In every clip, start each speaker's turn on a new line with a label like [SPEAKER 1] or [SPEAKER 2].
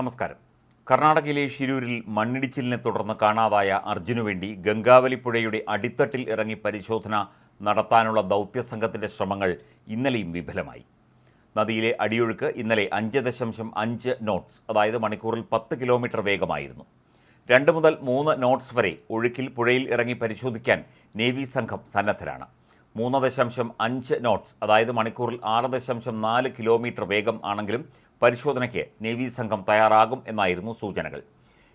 [SPEAKER 1] നമസ്കാരം. കർണാടകയിലെ ഷിരൂരിൽ മണ്ണിടിച്ചിലിനെ തുടർന്ന് കാണാതായ അർജുനു വേണ്ടി ഗംഗാവലിപ്പുഴയുടെ അടിത്തട്ടിൽ ഇറങ്ങി പരിശോധന നടത്താനുള്ള ദൗത്യസംഘത്തിന്റെ ശ്രമങ്ങൾ ഇന്നലെയും വിഫലമായി. നദിയിലെ അടിയൊഴുക്ക് ഇന്നലെ അഞ്ച് ദശാംശം അഞ്ച് നോട്ട്സ് അതായത് മണിക്കൂറിൽ പത്ത് കിലോമീറ്റർ വേഗമായിരുന്നു. രണ്ട് മുതൽ മൂന്ന് നോട്ട്സ് വരെ ഒഴുക്കിൽ പുഴയിൽ ഇറങ്ങി പരിശോധിക്കാൻ നേവി സംഘം സന്നദ്ധരാണ്. മൂന്ന് ദശാംശം അഞ്ച് നോട്ട്സ് അതായത് മണിക്കൂറിൽ ആറ് ദശാംശം നാല് കിലോമീറ്റർ വേഗം ആണെങ്കിലും പരിശോധനയ്ക്ക് നേവി സംഘം തയ്യാറാകും എന്നായിരുന്നു സൂചനകൾ.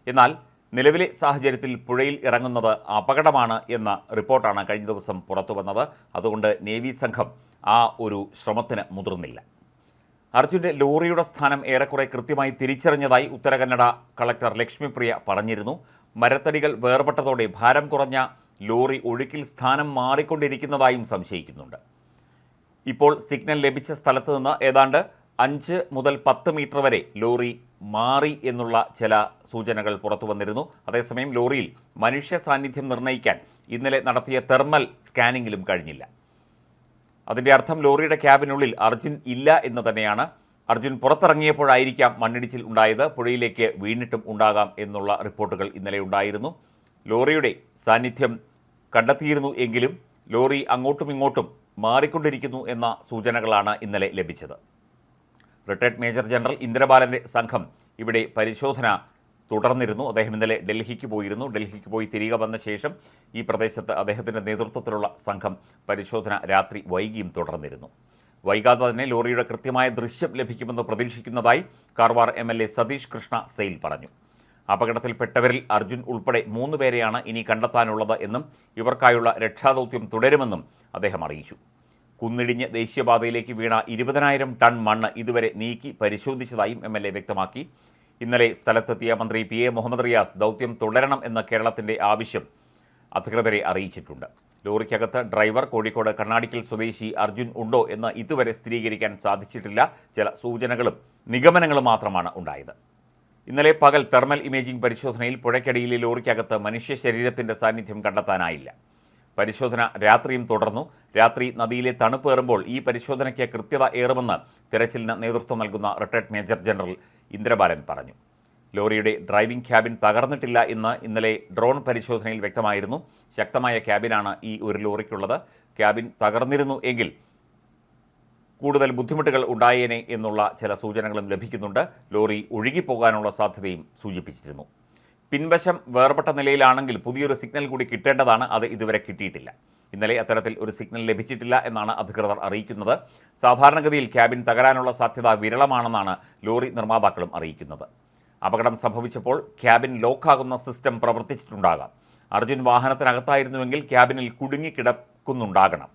[SPEAKER 1] എന്നാൽ നിലവിലെ സാഹചര്യത്തിൽ പുഴയിൽ ഇറങ്ങുന്നത് അപകടമാണ് എന്ന റിപ്പോർട്ടാണ് കഴിഞ്ഞ ദിവസം പുറത്തുവന്നത്. അതുകൊണ്ട് നേവി സംഘം ആ ഒരു ശ്രമത്തിന് മുതിർന്നില്ല. അർജുന്റെ ലോറിയുടെ സ്ഥാനം ഏറെക്കുറെ കൃത്യമായി തിരിച്ചറിഞ്ഞതായി ഉത്തരകന്നഡ കളക്ടർ ലക്ഷ്മിപ്രിയ പറഞ്ഞിരുന്നു. മരത്തടികൾ വേർപെട്ടതോടെ ഭാരം കുറഞ്ഞ ലോറി ഒഴുക്കിൽ സ്ഥാനം മാറിക്കൊണ്ടിരിക്കുന്നതായും സംശയിക്കുന്നുണ്ട്. ഇപ്പോൾ സിഗ്നൽ ലഭിച്ച സ്ഥലത്ത് നിന്ന് ഏതാണ്ട് അഞ്ച് മുതൽ പത്ത് മീറ്റർ വരെ ലോറി മാറി എന്നുള്ള ചില സൂചനകൾ പുറത്തു വന്നിരുന്നു. അതേസമയം ലോറിയിൽ മനുഷ്യ സാന്നിധ്യം നിർണയിക്കാൻ ഇന്നലെ നടത്തിയ തെർമൽ സ്കാനിങ്ങിലും കഴിഞ്ഞില്ല. അതിന്റെ അർത്ഥം ലോറിയുടെ ക്യാബിനുള്ളിൽ അർജുൻ ഇല്ല എന്ന് തന്നെയാണ്. അർജുൻ പുറത്തിറങ്ങിയപ്പോഴായിരിക്കാം മണ്ണിടിച്ചിൽ ഉണ്ടായത്. പുഴയിലേക്ക് വീണിട്ടും ഉണ്ടാകാം എന്നുള്ള റിപ്പോർട്ടുകൾ ഇന്നലെ ഉണ്ടായിരുന്നു. ലോറിയുടെ സാന്നിധ്യം കണ്ടെത്തിയിരുന്നു എങ്കിലും ലോറി അങ്ങോട്ടും ഇങ്ങോട്ടും മാറിക്കൊണ്ടിരിക്കുന്നു എന്ന സൂചനകളാണ് ഇന്നലെ ലഭിച്ചത്. റിട്ടയർഡ് മേജർ ജനറൽ ഇന്ദ്രബാലന്റെ സംഘം ഇവിടെ പരിശോധന തുടർന്നിരുന്നു. അദ്ദേഹം ഇന്നലെ ഡൽഹിക്ക് പോയിരുന്നു. ഡൽഹിക്ക് പോയി തിരികെ വന്ന ശേഷം ഈ പ്രദേശത്ത് അദ്ദേഹത്തിന്റെ നേതൃത്വത്തിലുള്ള സംഘം പരിശോധന രാത്രി വൈകിയും തുടർന്നിരുന്നു. വൈകാതെ തന്നെ ലോറിയുടെ കൃത്യമായ ദൃശ്യം ലഭിക്കുമെന്ന് പ്രതീക്ഷിക്കുന്നതായി Karwar M L A Satish Krishna Sail പറഞ്ഞു. അപകടത്തിൽപ്പെട്ടവരിൽ അർജുൻ ഉൾപ്പെടെ മൂന്ന് പേരെയാണ് ഇനി കണ്ടെത്താനുള്ളത് എന്നും ഇവർക്കായുള്ള രക്ഷാദൗത്യം തുടരുമെന്നും അദ്ദേഹം അറിയിച്ചു. കുന്നിടിഞ്ഞ് ദേശീയപാതയിലേക്ക് വീണ ഇരുപതിനായിരം ടൺ മണ്ണ് ഇതുവരെ നീക്കി പരിശോധിച്ചതായും എം എൽ എ വ്യക്തമാക്കി. ഇന്നലെ സ്ഥലത്തെത്തിയ മന്ത്രി പി എ മുഹമ്മദ് റിയാസ് ദൗത്യം തുടരണം എന്ന കേരളത്തിന്റെ ആവശ്യം അധികൃതരെ അറിയിച്ചിട്ടുണ്ട്. ലോറിക്കകത്ത് ഡ്രൈവർ കോഴിക്കോട് കണ്ണാടിക്കൽ സ്വദേശി അർജുൻ ഉണ്ടോ എന്ന് ഇതുവരെ സ്ഥിരീകരിക്കാൻ സാധിച്ചിട്ടില്ല. ചില സൂചനകളും നിഗമനങ്ങളും മാത്രമാണ് ഉണ്ടായത്. ഇന്നലെ പകൽ തെർമൽ ഇമേജിംഗ് പരിശോധനയിൽ പുഴയ്ക്കടിയിലെ ലോറിക്കകത്ത് മനുഷ്യ ശരീരത്തിന്റെ സാന്നിധ്യം കണ്ടെത്താനായില്ല. പരിശോധന രാത്രിയും തുടർന്നു. രാത്രി നദിയിലെ തണുപ്പേറുമ്പോൾ ഈ പരിശോധനയ്ക്ക് കൃത്യത ഏറുമെന്ന് തെരച്ചിലിന് നേതൃത്വം നൽകുന്ന റിട്ടയർഡ് മേജർ ജനറൽ ഇന്ദ്രബാലൻ പറഞ്ഞു. ലോറിയുടെ ഡ്രൈവിംഗ് ക്യാബിൻ തകർന്നിട്ടില്ല എന്ന് ഇന്നലെ ഡ്രോൺ പരിശോധനയിൽ വ്യക്തമായിരുന്നു. ശക്തമായ ക്യാബിനാണ് ഈ ഒരു ലോറിക്കുള്ളത്. ക്യാബിൻ തകർന്നിരുന്നു എങ്കിൽ കൂടുതൽ ബുദ്ധിമുട്ടുകൾ ഉണ്ടായേനെ എന്നുള്ള ചില സൂചനകളും ലഭിക്കുന്നുണ്ട്. ലോറി ഒഴുകിപ്പോകാനുള്ള സാധ്യതയും സൂചിപ്പിച്ചിരുന്നു. പിൻവശം വേർപെട്ട നിലയിലാണെങ്കിൽ പുതിയൊരു സിഗ്നൽ കൂടി കിട്ടേണ്ടതാണ്. അത് ഇതുവരെ കിട്ടിയിട്ടില്ല. ഇന്നലെ അത്തരത്തിൽ ഒരു സിഗ്നൽ ലഭിച്ചിട്ടില്ല എന്നാണ് അധികൃതർ അറിയിക്കുന്നത്. സാധാരണഗതിയിൽ ക്യാബിൻ തകരാനുള്ള സാധ്യത വിരളമാണെന്നാണ് ലോറി നിർമ്മാതാക്കളും അറിയിക്കുന്നത്. അപകടം സംഭവിച്ചപ്പോൾ ക്യാബിൻ ലോക്കാകുന്ന സിസ്റ്റം പ്രവർത്തിച്ചിട്ടുണ്ടാകാം. അർജുൻ വാഹനത്തിനകത്തായിരുന്നുവെങ്കിൽ ക്യാബിനിൽ കുടുങ്ങിക്കിടക്കുന്നുണ്ടാകണം.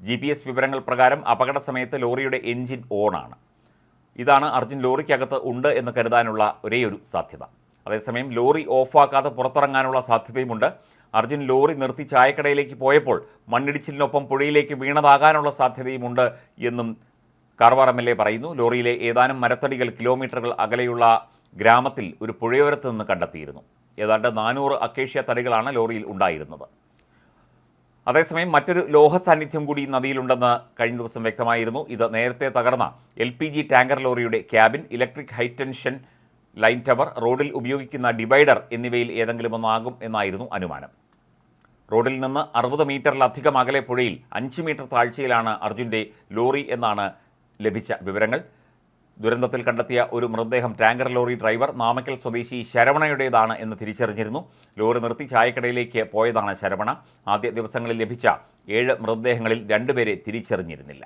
[SPEAKER 1] ജി പി എസ് വിവരങ്ങൾ പ്രകാരം അപകട സമയത്ത് ലോറിയുടെ എൻജിൻ ഓണാണ്. ഇതാണ് അർജുൻ ലോറിക്കകത്ത് ഉണ്ട് എന്ന് കരുതാനുള്ള ഒരേയൊരു സാധ്യത. അതേസമയം ലോറി ഓഫാക്കാതെ പുറത്തിറങ്ങാനുള്ള സാധ്യതയുമുണ്ട്. അർജുൻ ലോറി നിർത്തി ചായക്കടയിലേക്ക് പോയപ്പോൾ മണ്ണിടിച്ചിലിനൊപ്പം പുഴയിലേക്ക് വീണതാകാനുള്ള സാധ്യതയുമുണ്ട് എന്നും കാർവാർ എം എൽ എ പറയുന്നു. ലോറിയിലെ ഏതാനും മരത്തടികൾ കിലോമീറ്ററുകൾ അകലെയുള്ള ഗ്രാമത്തിൽ ഒരു പുഴയോരത്ത് നിന്ന് കണ്ടെത്തിയിരുന്നു. ഏതാണ്ട് നാനൂറ് അക്കേഷ്യ തടികളാണ് ലോറിയിൽ ഉണ്ടായിരുന്നത്. അതേസമയം മറ്റൊരു ലോഹ സാന്നിധ്യം കൂടി നദിയിലുണ്ടെന്ന് കഴിഞ്ഞ ദിവസം വ്യക്തമായിരുന്നു. ഇത് നേരത്തെ തകർന്ന എൽ ടാങ്കർ ലോറിയുടെ cabin electric high tension line tower റോഡിൽ ഉപയോഗിക്കുന്ന ഡിവൈഡർ എന്നിവയിൽ ഏതെങ്കിലും ഒന്നാകും എന്നായിരുന്നു അനുമാനം. റോഡിൽ നിന്ന് അറുപത് മീറ്ററിലധികം അകലെ പുഴയിൽ അഞ്ച് മീറ്റർ താഴ്ചയിലാണ് അർജുന്റെ ലോറി എന്നാണ് ലഭിച്ച വിവരങ്ങൾ. ദുരന്തത്തിൽ കണ്ടെത്തിയ ഒരു മൃതദേഹം ടാങ്കർ ലോറി ഡ്രൈവർ നാമക്കൽ സ്വദേശി ശരവണയുടേതാണ് എന്ന് തിരിച്ചറിഞ്ഞിരുന്നു. ലോറി നിർത്തി ചായക്കടയിലേക്ക് പോയതാണ് ശരവണ. ആദ്യ ദിവസങ്ങളിൽ ലഭിച്ച ഏഴ് മൃതദേഹങ്ങളിൽ രണ്ടുപേരെ തിരിച്ചറിഞ്ഞിരുന്നില്ല.